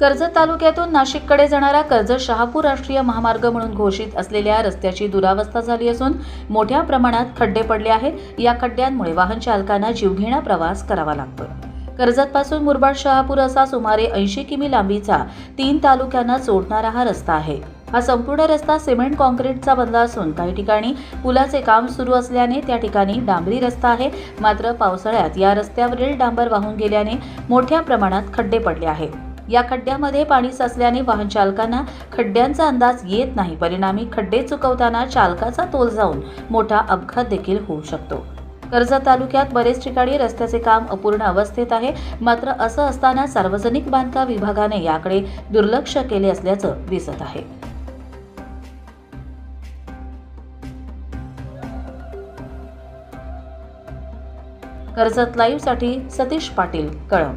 कर्जत तालुक्यातून नाशिककडे जाणारा कर्जत शहापूर राष्ट्रीय महामार्ग म्हणून घोषित असलेल्या रस्त्याची दुरावस्था झाली असून मोठ्या प्रमाणात खड्डे पडले आहेत. या खड्ड्यांमुळे वाहन चालकांना जीवघेणा प्रवास करावा लागतो कर्जतपासून मुरबाड शहापूर असा सुमारे ऐंशी किमी लांबीचा तीन तालुक्यांना जोडणारा हा रस्ता आहे. हा संपूर्ण रस्ता सिमेंट कॉन्क्रीटचा बनला असून काही ठिकाणी पुलाचे काम सुरू असल्याने त्या ठिकाणी डांबरी रस्ता आहे. मात्र पावसाळ्यात या रस्त्यावरील डांबर वाहून गेल्याने मोठ्या प्रमाणात खड्डे पडले आहेत. या खड्ड्यामध्ये पाणी साचल्याने वाहन चालकांना खड्ड्यांचा अंदाज येत नाही. परिणामी खड्डे चुकवताना चालकाचा तोल जाऊन मोठा अपघात देखील होऊ शकतो. कर्जत तालुक्यात बरेच ठिकाणी रस्त्याचे काम अपूर्ण अवस्थेत आहे. मात्र असं असताना सार्वजनिक बांधकाम विभागाने याकडे दुर्लक्ष केले असल्याचं दिसत आहे. कर्जत लाईव्हसाठी सतीश पाटील कळम